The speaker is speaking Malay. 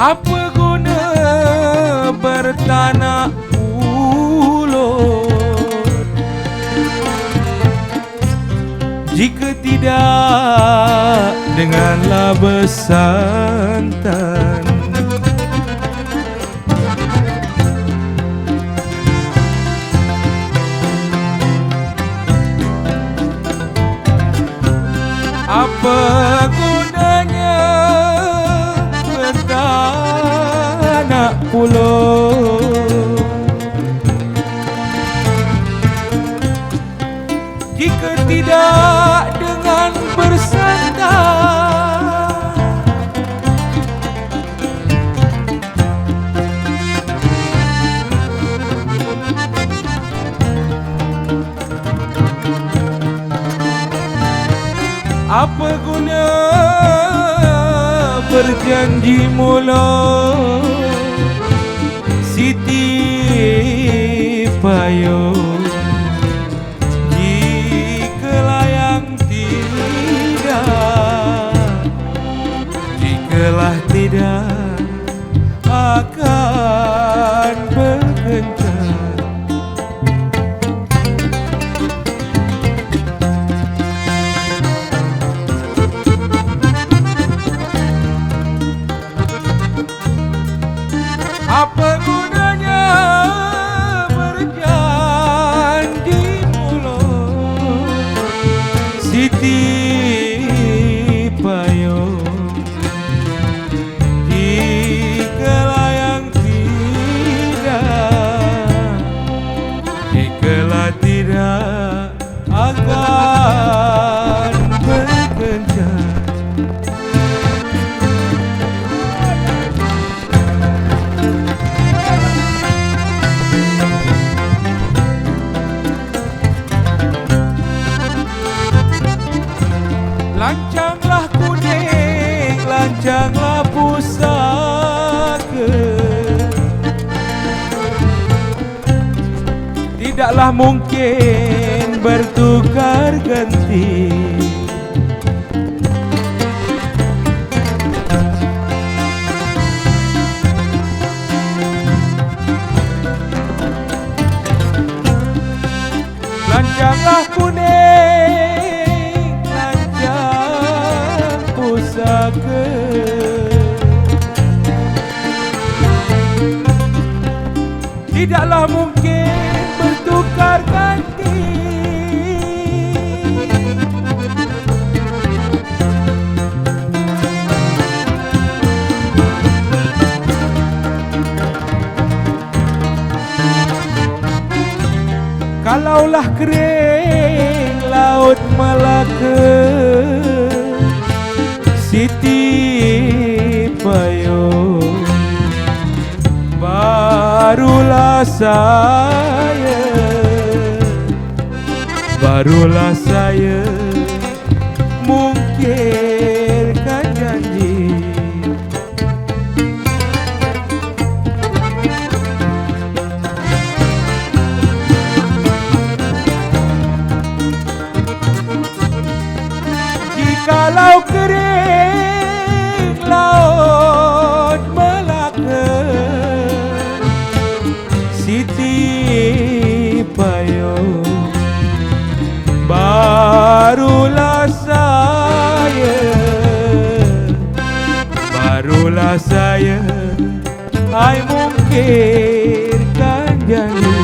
Apa guna bertanah ulur? Jika tidak denganlah bersantan Apa Jika tidak dengan bersandar Apa guna berjanji mulut Friday. Lancanglah pusaka. Tidaklah mungkin bertukar ganti. Lancanglah kuning Lancang pusaka Tidaklah mungkin bertukar ganti Kalaulah kering laut Melaka Siti Barulah saya Barulah saya saya Hai mungkirkan janji